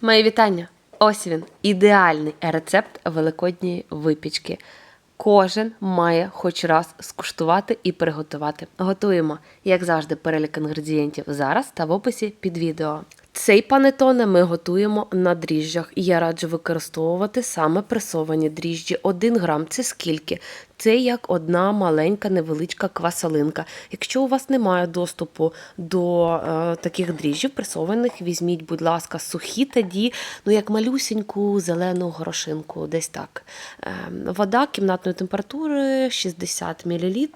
Мої вітання! Ось він ідеальний рецепт великодньої випічки. Кожен має хоч раз скуштувати і приготувати. Готуємо, як завжди, перелік інгредієнтів зараз та в описі під відео. Цей панетоне ми готуємо на дріжджах, я раджу використовувати саме пресовані дріжджі. 1 грам це скільки? Це як одна маленька невеличка квасолинка. Якщо у вас немає доступу до е, таких дріжджів пресованих, візьміть, будь ласка, сухі тоді, ну як малюсіньку зелену горошинку, десь так. Е, вода кімнатної температури 60 мл.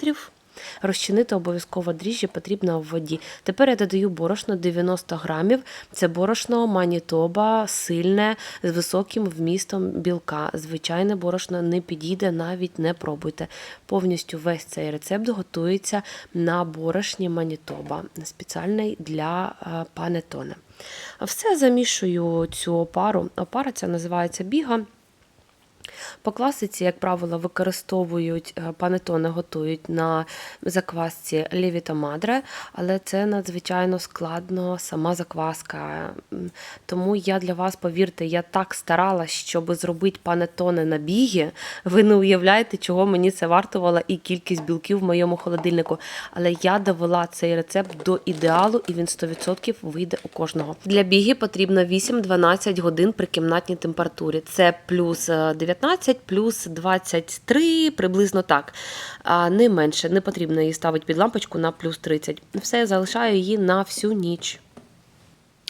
Розчинити обов'язково дріжджі потрібно в воді. Тепер я додаю борошно 90 грамів. Це борошно манітоба, сильне, з високим вмістом білка. Звичайне борошно не підійде, навіть не пробуйте. Повністю весь цей рецепт готується на борошні манітоба, спеціальний для е, панетоне. Все замішую цю опару. Опара ця називається біга. По класиці, як правило, використовують е, панетони готують на заквасці лівіта мадре, але це надзвичайно складно сама закваска. Тому я для вас, повірте, я так старалась, щоб зробити панетони на бігі. Ви не уявляєте, чого мені це вартувало і кількість білків в моєму холодильнику. Але я довела цей рецепт до ідеалу, і він 100% вийде у кожного. Для біги потрібно 8-12 годин при кімнатній температурі. Це плюс е, 19. 18 плюс 23, приблизно так. Не менше, не потрібно її ставити під лампочку на плюс 30. Все, залишаю її на всю ніч.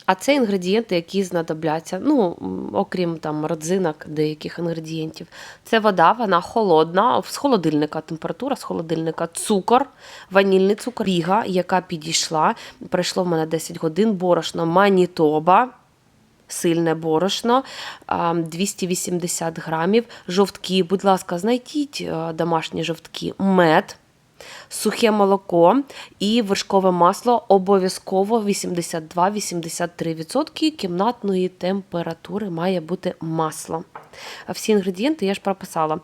А це інгредієнти, які знадобляться. Ну, окрім там родзинок, деяких інгредієнтів. Це вода, вона холодна, з холодильника температура, з холодильника, цукор, ванільний цукор, біга, яка підійшла. Пройшло в мене 10 годин, борошно, манітоба. Сильне борошно, 280 грамів, жовтки, будь ласка, знайдіть е, домашні жовтки, мед, сухе молоко і вершкове масло обов'язково 82-83% кімнатної температури має бути масло. Всі інгредієнти я ж прописала.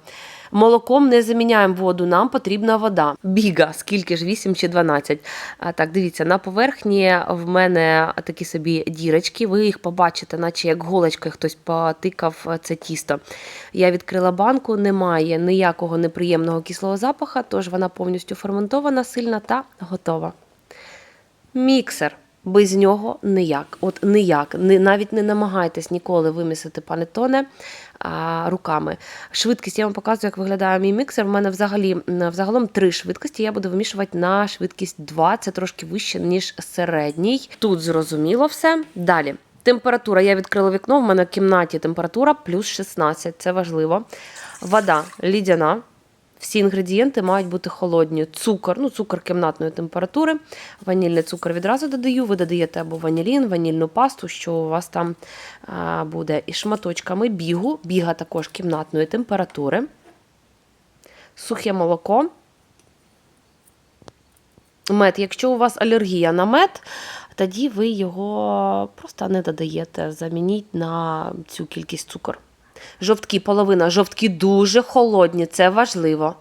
Молоком не заміняємо воду, нам потрібна вода. Біга, скільки ж 8 чи 12. А, так, дивіться, на поверхні в мене такі собі дірочки. Ви їх побачите, наче як голочкою хтось потикав це тісто. Я відкрила банку, немає ніякого неприємного кислого запаха, тож вона повністю ферментована, сильна та готова. Міксер. Без нього ніяк. От ніяк. Навіть не намагайтесь ніколи вимісити панетоне руками. Швидкість я вам показую, як виглядає мій міксер. У мене взагалі взагалом три швидкості. Я буду вимішувати на швидкість 2, це трошки вище, ніж середній. Тут зрозуміло все. Далі. Температура. Я відкрила вікно. В мене в кімнаті температура плюс 16. Це важливо. Вода лідяна. Всі інгредієнти мають бути холодні. Цукор, ну цукор кімнатної температури. Ванільний цукор відразу додаю. Ви додаєте або ванілін, ванільну пасту, що у вас там буде. І шматочками бігу. Біга також кімнатної температури. Сухе молоко. Мед. Якщо у вас алергія на мед, тоді ви його просто не додаєте. Замініть на цю кількість цукор. Жовтки, половина. Жовтки дуже холодні, це важливо.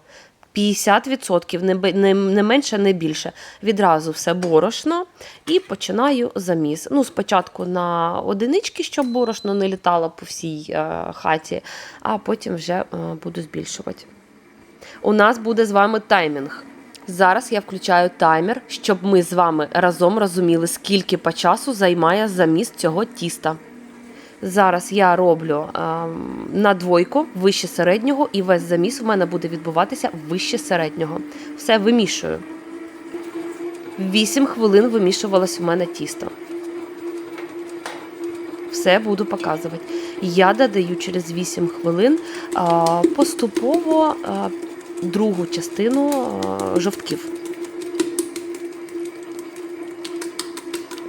50%, не, менше, не більше. Відразу все борошно і починаю заміс. Ну, спочатку на одинички, щоб борошно не літало по всій е, хаті, а потім вже е, буду збільшувати. У нас буде з вами таймінг. Зараз я включаю таймер, щоб ми з вами разом розуміли, скільки по часу займає заміс цього тіста. Зараз я роблю ем, на двойку вище середнього, і весь заміс у мене буде відбуватися вище середнього. Все вимішую. 8 хвилин вимішувалось у мене тісто. Все буду показувати. Я додаю через 8 хвилин а, поступово а, другу частину а, жовтків.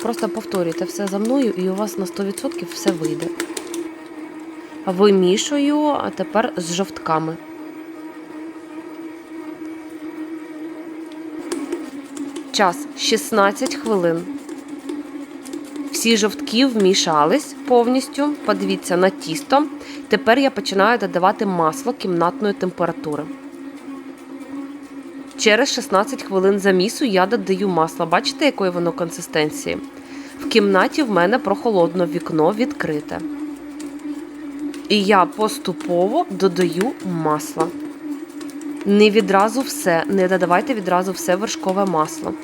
Просто повторюйте все за мною, і у вас на 100% все вийде. Вимішую, а тепер з жовтками. Час 16 хвилин. Всі жовтки вмішались повністю. Подивіться на тісто. Тепер я починаю додавати масло кімнатної температури. Через 16 хвилин замісу я додаю масло. Бачите, якої воно консистенції? В кімнаті в мене прохолодно, вікно відкрите. І я поступово додаю масло. Не відразу все, не додавайте відразу все вершкове масло.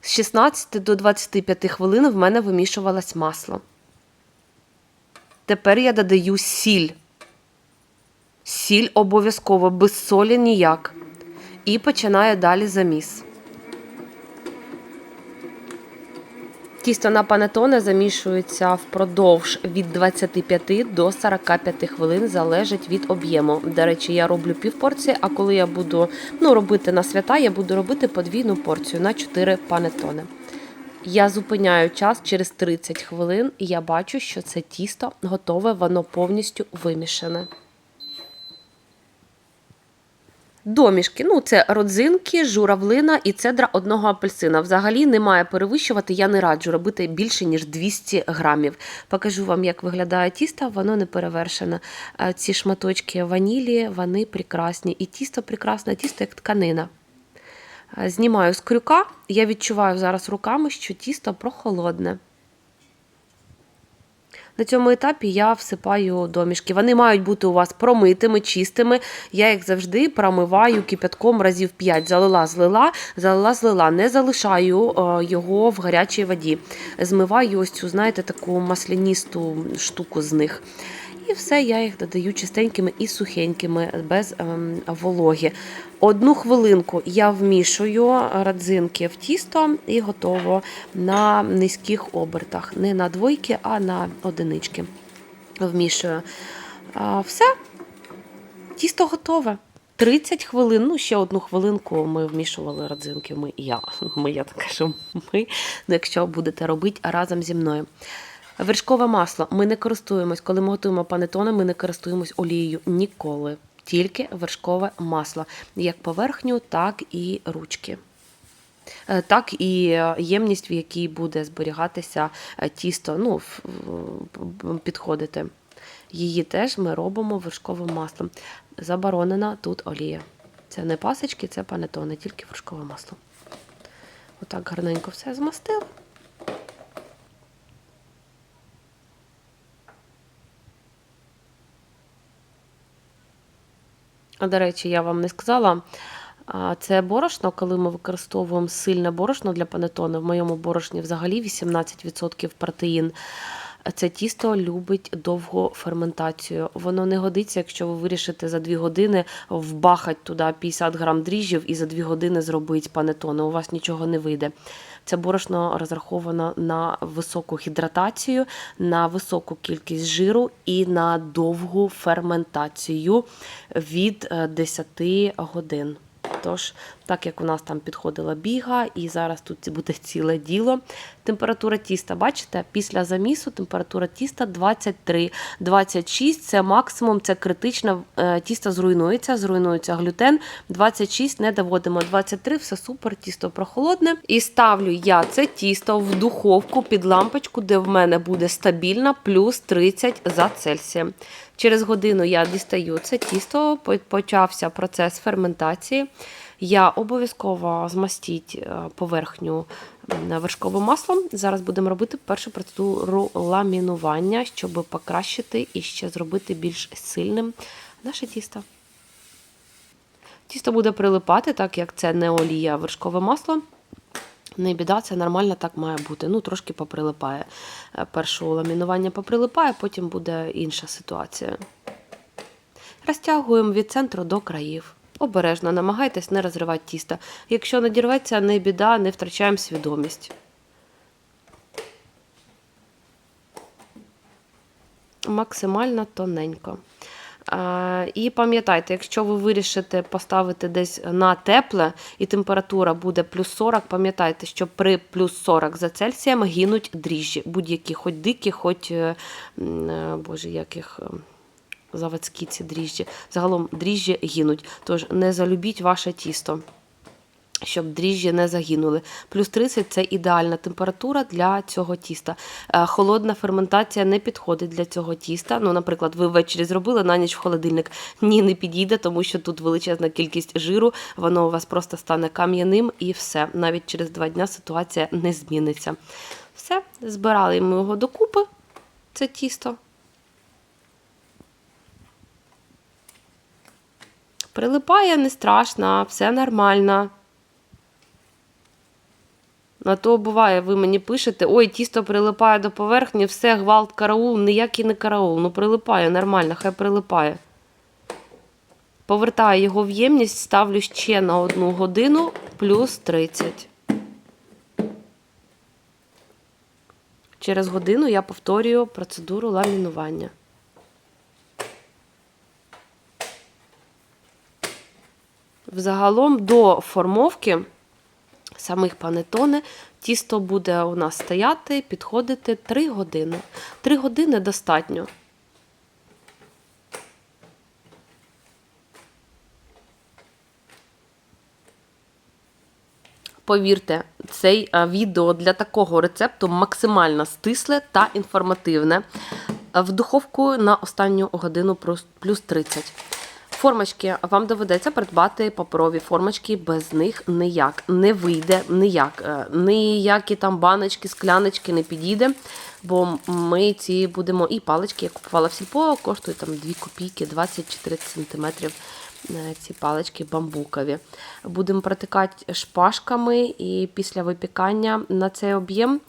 З 16 до 25 хвилин в мене вимішувалось масло. Тепер я додаю сіль. Сіль обов'язково, без солі ніяк. І починаю далі заміс. Тісто на панетоне замішується впродовж від 25 до 45 хвилин, залежить від об'єму. До речі, я роблю півпорції, а коли я буду ну, робити на свята, я буду робити подвійну порцію на 4 панетони. Я зупиняю час через 30 хвилин, і я бачу, що це тісто готове, воно повністю вимішане. Домішки, ну це родзинки, журавлина і цедра одного апельсина. Взагалі не має перевищувати, я не раджу робити більше, ніж 200 грамів. Покажу вам, як виглядає тісто, воно не перевершене. Е, Ці шматочки ванілі, вони прекрасні. І тісто прекрасне, тісто як тканина. Е, Знімаю з крюка, я відчуваю зараз руками, що тісто прохолодне. На цьому етапі я всипаю домішки. Вони мають бути у вас промитими, чистими. Я їх завжди промиваю кипятком разів 5. Залила, злила, залила, злила. Не залишаю е, його в гарячій воді. Змиваю ось цю, знаєте, таку масляністу штуку з них. І все, я їх додаю чистенькими і сухенькими, без ем, вологи. Одну хвилинку я вмішую родзинки в тісто і готово на низьких обертах. Не на двойки, а на одинички. Вмішую. Все, тісто готове. 30 хвилин, ну ще одну хвилинку ми вмішували родзинки. Ми я. Ми, я так кажу, ми, якщо будете робити разом зі мною. Вершкове масло. Ми не користуємось, коли ми готуємо панетони, ми не користуємось олією ніколи. Тільки вершкове масло. Як поверхню, так і ручки. Е, Так і е, ємність, в якій буде зберігатися е, тісто, ну, підходити. Її теж ми робимо вершковим маслом. Заборонена тут олія. Це не пасочки, це панетони, тільки вершкове масло. Отак гарненько все змастили. До речі, я вам не сказала. Це борошно, коли ми використовуємо сильне борошно для панетони. В моєму борошні взагалі 18% протеїн. Це тісто любить довгу ферментацію. Воно не годиться, якщо ви вирішите за 2 години вбахати туди 50 грам дріжджів і за 2 години зробити панетони. У вас нічого не вийде. Це борошно розраховано на високу гідратацію, на високу кількість жиру і на довгу ферментацію від е, 10 годин. Тож, так як у нас там підходила біга, і зараз тут буде ціле діло. Температура тіста, бачите, після замісу температура тіста 23-26 це максимум, це критично. Е, Тісто зруйнується, зруйнується глютен. 26 не доводимо. 23 все супер, тісто прохолодне. І ставлю я це тісто в духовку під лампочку, де в мене буде стабільна плюс 30 за Цельсієм. Через годину я дістаю це тісто, почався процес ферментації. Я обов'язково змастіть е, поверхню вершковим маслом. Зараз будемо робити першу процедуру ламінування, щоб покращити і ще зробити більш сильним наше тісто. Тісто буде прилипати, так як це не олія, а вершкове масло. Не біда, це нормально так має бути. Ну, трошки поприлипає. Е, Перше ламінування поприлипає, потім буде інша ситуація. Розтягуємо від центру до країв. Обережно намагайтесь не розривати тісто. Якщо надірветься, не біда, не втрачаємо свідомість. Максимально тоненько. І пам'ятайте, якщо ви вирішите поставити десь на тепле і температура буде плюс 40, пам'ятайте, що при плюс 40 за Цельсієм гинуть дріжджі, будь-які, хоч дикі, хоч, е, е, боже, яких заводські ці дріжджі. Загалом дріжджі гинуть. Тож не залюбіть ваше тісто. щоб дріжджі не загинули. Плюс 30 це ідеальна температура для цього тіста. Е, Холодна ферментація не підходить для цього тіста. Ну, наприклад, ви ввечері зробили на ніч в холодильник. Ні, не підійде, тому що тут величезна кількість жиру, воно у вас просто стане кам'яним і все. Навіть через два дня ситуація не зміниться. Все, збирали ми його докупи, це тісто. Прилипає не страшно, все нормально. А то буває, ви мені пишете, ой, тісто прилипає до поверхні, все, гвалт, караул, ніякий не караул. Ну прилипає нормально, хай прилипає. Повертаю його в ємність, ставлю ще на одну годину плюс 30. Через годину я повторюю процедуру ламінування. Взагалом до формовки самих панетоне тісто буде у нас стояти, підходити 3 години. 3 години достатньо. Повірте, цей відео для такого рецепту максимально стисле та інформативне. В духовку на останню годину плюс 30. Формочки вам доведеться придбати паперові формочки, без них ніяк не вийде ніяк. Е, Ніякі там баночки, скляночки не підійде, бо ми ці будемо і палички, я купувала в сільпо, коштує там 2 копійки, 20 чи 30 сантиметрів. Ці палички бамбукові. Будемо протикати шпажками, і після випікання на цей об'єм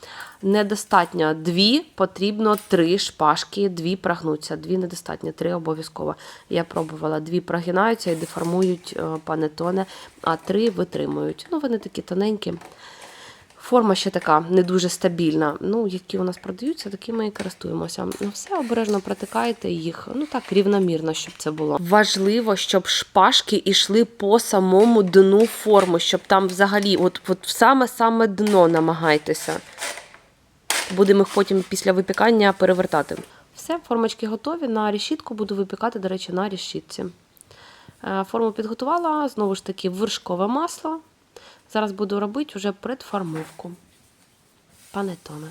недостатньо дві, потрібно три шпажки, дві прогнуться, дві недостатньо, три обов'язково. Я пробувала, дві прогинаються і деформують е, панетоне, а три витримують. Ну, вони такі тоненькі. Форма ще така не дуже стабільна. Ну, які у нас продаються, такими і користуємося. Ну, все обережно протикаєте їх, ну так, рівномірно, щоб це було. Важливо, щоб шпажки йшли по самому дну форми, щоб там взагалі, от, от саме-саме дно намагайтеся. Будемо їх потім після випікання перевертати. Все, формочки готові. На решітку буду випікати, до речі, на решітці. Е, Форму підготувала, знову ж таки, вершкове масло. Зараз буду робити вже предформовку. Панетоне.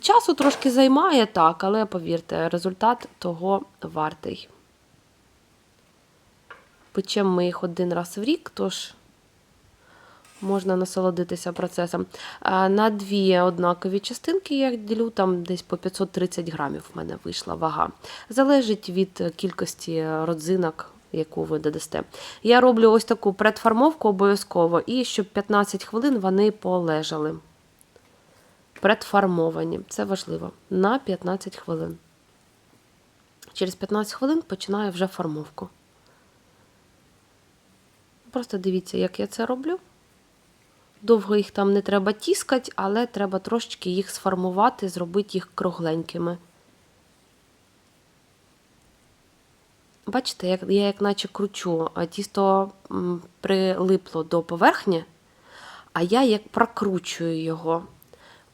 Часу трошки займає так, але повірте, результат того вартий. Печемо ми їх один раз в рік, тож можна насолодитися процесом. На дві однакові частинки я ділю, там десь по 530 грамів в мене вийшла вага. Залежить від кількості родзинок, яку ви додасте. Я роблю ось таку предформовку обов'язково, і щоб 15 хвилин вони полежали. Предформовані, це важливо. На 15 хвилин. Через 15 хвилин починаю вже формовку. Просто дивіться, як я це роблю. Довго їх там не треба тіскати, але треба трошечки їх сформувати, зробити їх кругленькими. Бачите, як, я як наче кручу, тісто прилипло до поверхні, а я як прокручую його.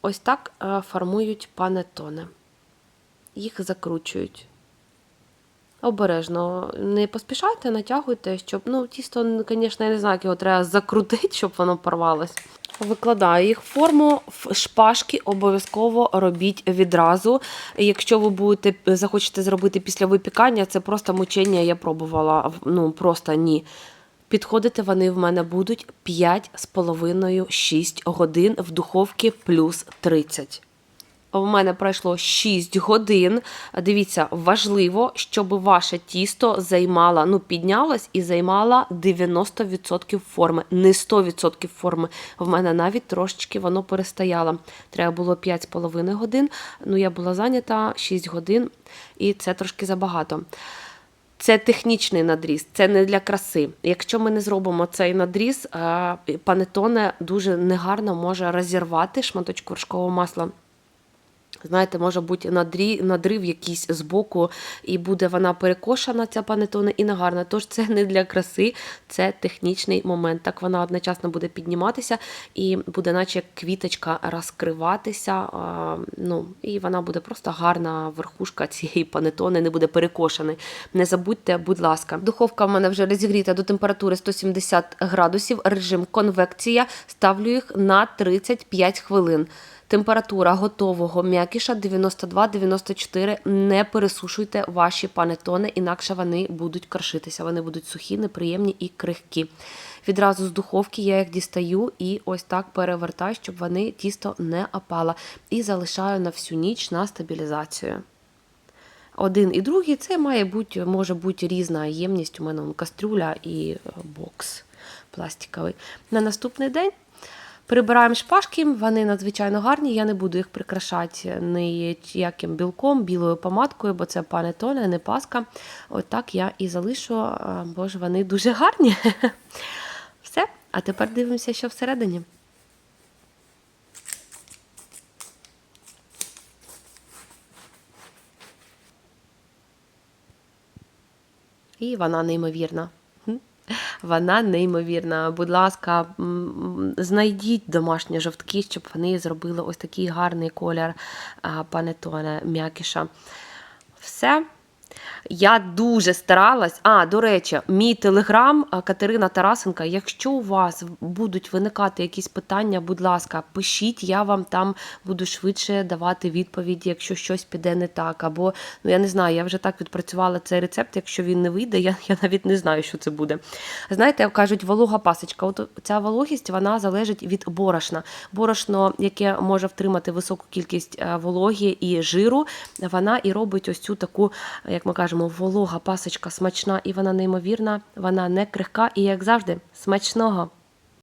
Ось так е, формують панетони. Їх закручують. Обережно, не поспішайте, натягуйте, щоб, ну, тісто, звісно, я не знаю, як його треба закрутити, щоб воно порвалось. Викладаю їх форму, в шпажки обов'язково робіть відразу. Якщо ви будете захочете зробити після випікання, це просто мучення, я пробувала. Ну, просто ні. Підходити вони в мене будуть 5,5-6 годин в духовці плюс 30. У мене пройшло 6 годин. Дивіться, важливо, щоб ваше тісто займало, ну, піднялось і займало 90% форми, не 100% форми. В мене навіть трошечки воно перестояло. Треба було 5,5 годин. Ну, я була зайнята 6 годин, і це трошки забагато. Це технічний надріз, це не для краси. Якщо ми не зробимо цей надріз, е, панетоне дуже негарно може розірвати шматочок вершкового масла Знаєте, може бути надрі, надрив якийсь з боку, і буде вона перекошена, ця панетоне, і не гарна. Тож це не для краси, це технічний момент. Так вона одночасно буде підніматися і буде, наче квіточка, розкриватися. Ну, і вона буде просто гарна верхушка цієї панетони, не буде перекошений. Не забудьте, будь ласка. Духовка в мене вже розігріта до температури 170 градусів, режим конвекція. Ставлю їх на 35 хвилин. Температура готового м'якіша 92-94. Не пересушуйте ваші панетони, інакше вони будуть крашитися. Вони будуть сухі, неприємні і крихкі. Відразу з духовки я їх дістаю і ось так перевертаю, щоб вони тісто не опало. І залишаю на всю ніч на стабілізацію. Один і другий це має бути, може бути різна ємність. У мене кастрюля і е, бокс пластиковий. На наступний день прибираємо шпажки, вони надзвичайно гарні. Я не буду їх прикрашати ніяким білком, білою помадкою, бо це панетоне, не паска. Отак я і залишу, бо ж вони дуже гарні. Все, а тепер дивимося, що всередині. І вона неймовірна. Вона неймовірна. Будь ласка, знайдіть домашні жовтки, щоб вони зробили ось такий гарний колір панетоне м'якіша. Все. Я дуже старалась. А, до речі, мій телеграм Катерина Тарасенка. Якщо у вас будуть виникати якісь питання, будь ласка, пишіть, я вам там буду швидше давати відповіді, якщо щось піде не так. Або, ну я не знаю, я вже так відпрацювала цей рецепт. Якщо він не вийде, я, я навіть не знаю, що це буде. Знаєте, кажуть, волога пасочка. От ця вологість вона залежить від борошна. Борошно, яке може втримати високу кількість е, вологі і жиру, вона і робить ось цю таку, як ми кажемо, волога пасочка смачна, і вона неймовірна, вона не крихка, і як завжди, смачного.